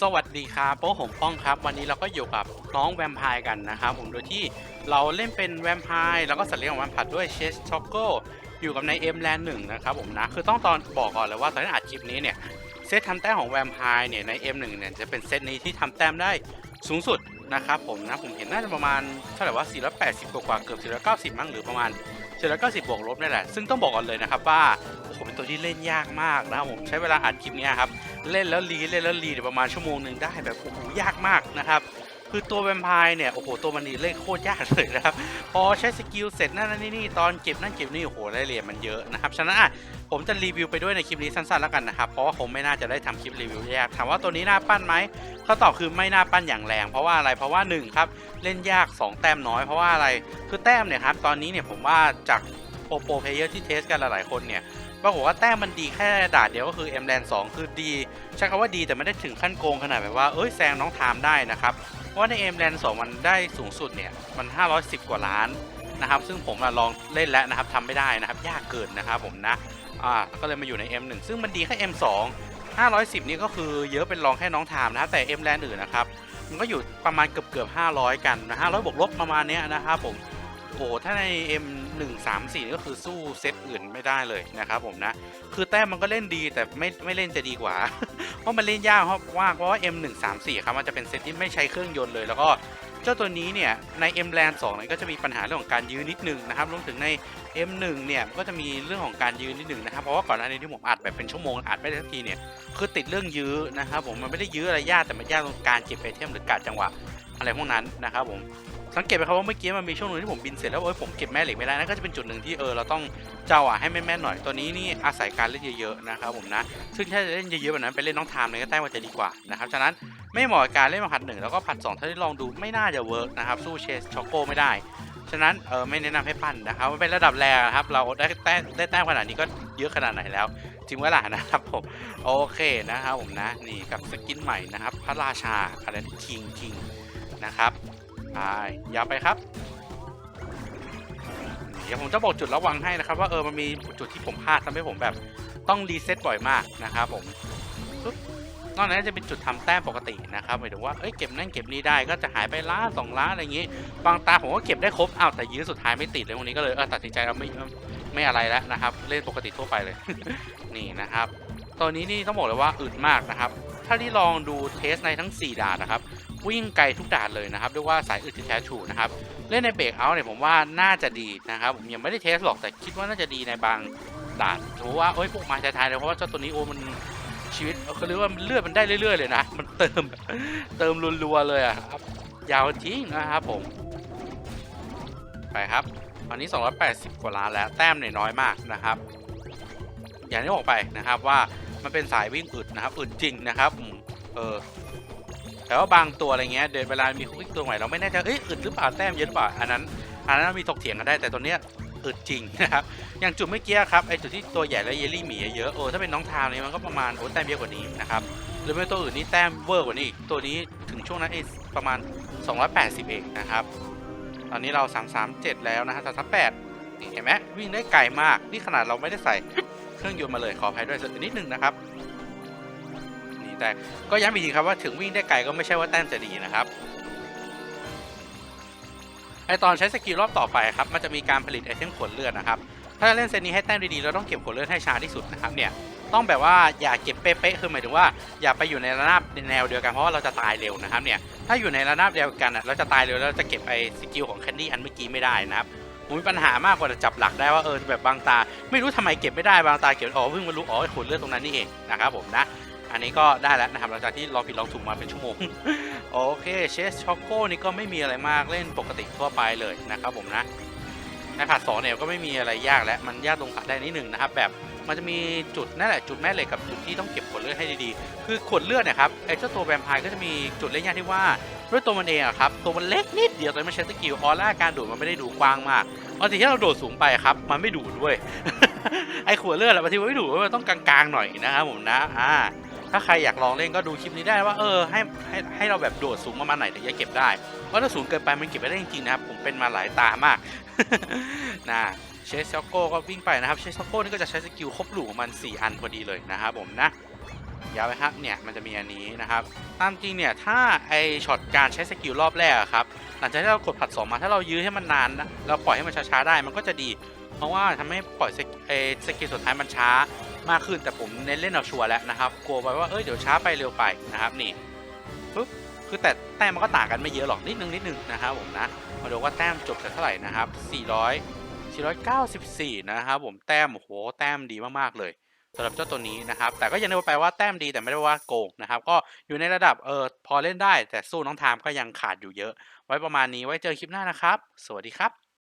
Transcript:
สวัสดีครับโป้ผมป้องครับ วันนี้เราก็อยู่กับน้องแวมไพร์กันนะครับผมโดยที่เราเล่นเป็นแวมไพร์แล้วก็สัตว์เลี้ยงของแวมไพร์ด้วยเชสช็อกโกอยู่กับในเอ็มแลนด์หนึ่งนะครับผมนะคือต้องตอนบอกก่อนเลยว่าตอนที่อัดคลิปนี้เนี่ยเซตทำแต้มของแวมไพร์เนี่ยใน M1 เนี่ยจะเป็นเซตนี้ที่ทำแต้มได้สูงสุดนะครับผมนะผมเห็นน่าจะประมาณเท่าไหร่ว่า480 กว่าเกือบ490 มั้งหรือประมาณ 490 บวกลบนี่แหละ ซึ่งต้องบอกก่อนเลยนะครับว่าโอ้โหเป็นตัวที่เล่นยากมากนะครับผมใช้เวลาอัดคลิปนี้ครับ เล่นแล้วรีเล่นแล้วรีประมาณชั่วโมงหนึ่งได้แบบโอ้โหยากมากนะครับ คือตัวแวมไพร์เนี่ย โอ้โห ตัวมันนี่เล่นโคตรยากเลยนะครับ พอใช้สกิลเสร็จนั่นนี่นี่ตอนเก็บนั่นเก็บนี่ โอ้โหรายละเอียดมันเยอะนะครับ ฉะนั้นอะผมจะรีวิวไปด้วยในคลิปนี้สั้นๆแล้วกันนะครับ เพราะว่าผมไม่น่าจะได้ทำคลิปรีวิวยาก ถามว่าตัวนี้น่าปั้นไหมเขาตอบคือไม่น่าปั้นอย่างแรง เพราะว่าอะไร เพราะว่าหนึ่งครับ เล่นยากสองแต้มน้อย เพราะว่าอะไร คือแต้มเนี่ยครับ ตอนนี้เนี่ยผมว่าจากโปรโปรเพลเยอร์ที่เทสกันหลายๆคนเนี่ยปรากฏว่าแต้มมันดีแค่ดาดเดียวก็คือ M แ a n 2คือดี ใช้คำว่าดีแต่ไม่ได้ถึงขั้นโกงขนาดแบบว่า เอ้ยแซงน้องทามได้นะครับ เพราะว่าใน M แ a n 2มันได้สูงสุดเนี่ยมัน 510 กว่าล้านนะครับซึ่งผมอะลองเล่นแล้วนะครับทำไม่ได้นะครับยากเกินนะครับผมนะอ่าก็เลยมาอยู่ใน M1 ซึ่งมันดีแค่ M2 510 นี่ก็คือเยอะเป็นรองแค่น้องทามนะแต่ M แ a n อื่นนะครับมันก็อยู่ประมาณเกือบเกือบ500 กันนะ500บวกลบประมาณเนี้ยนะครับผม โอ้โหถ้าใน M134 นี่ก็คือสู้เซตอื่นไม่ได้เลยนะครับผมนะ คือแต้มมันก็เล่นดีแต่ไม่ไม่เล่นจะดีกว่า เพราะมันเล่นยากเพราะว่าเพราะว่า M134 ครับมันจะเป็นเซตที่ไม่ใช้เครื่องยนต์เลยแล้วก็เจ้าตัวนี้เนี่ยใน M Land 2เนี่ยก็จะมีปัญหาเรื่องของการยื้อนิดนึงนะครับรวมถึงใน M1 เนี่ยก็จะมีเรื่องของการยื้อนิดนึงนะครับเพราะว่าก่อนหน้านี้ที่ผมอัดแบบเป็นชั่วโมงอัดไม่ได้สักทีเนี่ยคือติดเรื่องยื้อนะครับผมมันไม่ได้ยื้ออะไรยากแต่มันยากตรงการเก็บไอเทมหรือการจังหวะอะไรพวกนั้นนะครับผม สังเกตไหมครับว่าเมื่อกี้มันมีช่วงหนึงที่ผมบินเสร็จแล้วเอ้ยผมเก็บแม่เหล็กไม่ได้นั่นก็จะเป็นจุดหนึ่งที่เออเราต้องเจ้าอะให้แม่ๆหน่อยตัวนี้นี่อาศัยการเล่นเยอะๆนะครับผมนะซึ่งถ้าจะเล่นเยอะๆแบบนั้นไปเล่นน้องไทม์เลยก็แต้มมันจะดีกว่านะครับฉะนั้นไม่เหมาะกับการเล่นมาผัดหนึ่งแล้วก็ผัดสองถ้าได้ลองดูไม่น่าจะเวิร์กนะครับสู้เชสช็อกโกไม่ได้ฉะนั้นเออไม่แนะนำให้ปั้นนะครับมันเป็นระดับแรกนะครับเราได้แต้มได้แต้มขนาดนี้ก็เยอะขนาดไหนแล้วจริงไหมล่ะนะครับผมโอเคนะครับผมนะนี่กับสกินใหม่นะครับพระราชาอะไรคิงคิงนะครับ ไปยาวไปครับเดี๋ยวผมจะบอกจุดระวังให้นะครับ ว่าเออมันมีจุดที่ผมพลาดทำให้ผมแบบต้องรีเซ็ตบ่อยมากนะครับผมนอกนั้นจะเป็นจุดทำแต้มปกตินะครับหมายถึงว่าเอ้ยเก็บนั่นเก็บนี่ได้ก็จะหายไปล้านสองล้านอะไรอย่างงี้ บางตาผมก็เก็บได้ครบอ้าวแต่ยื้อสุดท้ายไม่ติดเลยวันนี้ก็เลยเออตัดสินใจเราไม่ไม่อะไรแล้วนะครับ เล่นปกติทั่วไปเลย นี่นะครับตัวนี้นี่ต้องบอกเลยว่าอึดมากนะครับ ถ้าที่ลองดูเทสในทั้ง 4 ด่านนะครับ วิ่งไกลทุกด่านเลยนะครับเรียกว่าสายอึดที่แท้ทรูนะครับเล่นในเบรกเอาเนี่ยผมว่าน่าจะดีนะครับผมยังไม่ได้เทสหรอกแต่คิดว่าน่าจะดีในบางด่านถือว่าเอ้ยพวกมาท้ายๆเลยเพราะว่าเจ้าตัวนี้โอ้มันชีวิตเขาเรียกว่าเลือดมันได้เรื่อยๆเลยนะมันเติมเติมรัวๆเลยอะครับยาวจริงนะครับผม ไปครับตอนนี้ 280 กว่าล้านแล้วแต้มเนี่ยน้อยมากนะครับ อย่างที่บอกไปนะครับว่ามันเป็นสายวิ่งอึดนะครับอึดจริงนะครับเออ แต่ว่าบางตัวอะไรเงี้ยเดินเวลามีคุกตัวใหม่เราไม่แน่ใจเอ้ยอึดหรือเปล่าแต้มเยอะหรือเปล่าอันนั้นอันนั้นมีถกเถียงกันได้แต่ตัวเนี้ยอึดจริงนะครับอย่างจุดเมื่อกี้ครับไอจุดที่ตัวใหญ่และเยลลี่หมีเยอะโอ้ถ้าเป็นน้องทามเนี่ยมันก็ประมาณโอ้แต้มเยอะกว่านี้นะครับหรือไม่ตัวอื่นนี่แต้มเวอร์กว่านี้อีกตัวนี้ถึงช่วงนั้นเอประมาณ 280 เองนะครับตอนนี้เรา 337 แล้วนะฮะ338ดีเห็นไหมวิ่งได้ไกลมากนี่ขนาดเราไม่ได้ใส่เครื่องยนต์มาเลยขออภัยด้วยสักนิดหนึ่งนะครับ แต่ก็ย้ำอีกทีครับว่าถึงวิ่งได้ไกลก็ไม่ใช่ว่าแต้มจะดีนะครับไอตอนใช้สกิลรอบต่อไปครับมันจะมีการผลิตไอเทมขนเลือดนะครับถ้าจะเล่นเซตนี้ให้แต้มดีๆเราต้องเก็บขนเลือดให้ช้าที่สุดนะครับเนี่ยต้องแบบว่าอย่าเก็บเป๊ะๆคือหมายถึงว่าอย่าไปอยู่ในระนาบแนวเดียวกันเพราะว่าเราจะตายเร็วนะครับเนี่ยถ้าอยู่ในระนาบเดียวกันอะเราจะตายเร็วเราจะเก็บไอสกิลของแคนดี้อันเมื่อกี้ไม่ได้นะครับผมมีปัญหามากกว่าจะจับหลักได้ว่าเออแบบบางตา ไม่รู้ทำไมเก็บไม่ได้บางตาเก็บอ๋อเพิ่งมารู้อ๋อขนเลือดตรงนั้นนี่เองนะครับผมนะ อันนี้ก็ได้แล้วนะครับหลังจากที่ลองผิดลองถูกมาเป็นชั่วโมง โอเคเชสช็อกโก้นี่ก็ไม่มีอะไรมากเล่นปกติทั่วไปเลยนะครับผมนะในผัดสองเนี่ยก็ไม่มีอะไรยากแล้วมันยากตรงผัดได้นิดหนึ่งนะครับแบบมันจะมีจุดนั่นแหละจุดแม่เหล็กกับจุดที่ต้องเก็บขวดเลือดให้ดีๆ คือขวดเลือดเนี่ยครับไอ้เจ้าตัวแวมไพร์ก็จะมีจุดเล่นยากที่ว่าด้วยตัวมันเองอะครับตัวมันเล็กนิดเดียวแต่มันใช้สกิลออร่าการดูดมันไม่ได้ดูกว้างมากบางทีที่เราโดดสูงไปครับมันไม่ดูดด้วยไอ้ขวดเลือดอะบางทีมันไม่ดูดมันต้องกลางๆหน่อยนะครับผมนะอ่า ถ้าใครอยากลองเล่นก็ดูคลิปนี้ได้ว่าเออให้ให้ให้เราแบบโดดสูงประมาณไหนถึงจะเก็บได้เพราะถ้าสูงเกินไปมันเก็บไม่ได้จริงๆนะครับผมเป็นมาหลายตามากนะเชสช็อกโก้ก็วิ่งไปนะครับเชสช็อกโก้นี่ก็จะใช้สกิลครบหลูประมาณ4อันพอดีเลยนะครับผมนะยาวไปครับเนี่ยมันจะมีอันนี้นะครับตามจริงเนี่ยถ้าไอช็อตการใช้สกิลรอบแรกครับหลังจากที่เรากดผัดสองมาถ้าเรายื้อให้มันนานนะเราปล่อยให้มันช้าๆได้มันก็จะดี เพราะว่าทำให้ปล่อยสกิลสุดท้ายมันช้า มากขึ้นแต่ผมเน้นเล่นเอาชัวร์แล้วนะครับกลัวไปว่าเอ้ยเดี๋ยวช้าไปเร็วไปนะครับนี่ปุ๊บคือแต่แต้มมันก็ต่างกันไม่เยอะหรอกนิดนึงนิดนึงนะครับผมนะมาดูว่าแต้มจบจากเท่าไหร่นะครับ 400 494 นะครับผมแต้มโหแต้มดีมากๆเลยสำหรับเจ้าตัวนี้นะครับ แต่ก็ยังได้ไปว่าแต้มดีแต่ไม่ได้ว่าโกงนะครับ ก็อยู่ในระดับเออพอเล่นได้ แต่สู้น้องทามก็ยังขาดอยู่เยอะ ไว้ประมาณนี้ไว้เจอคลิปหน้านะครับ สวัสดีครับ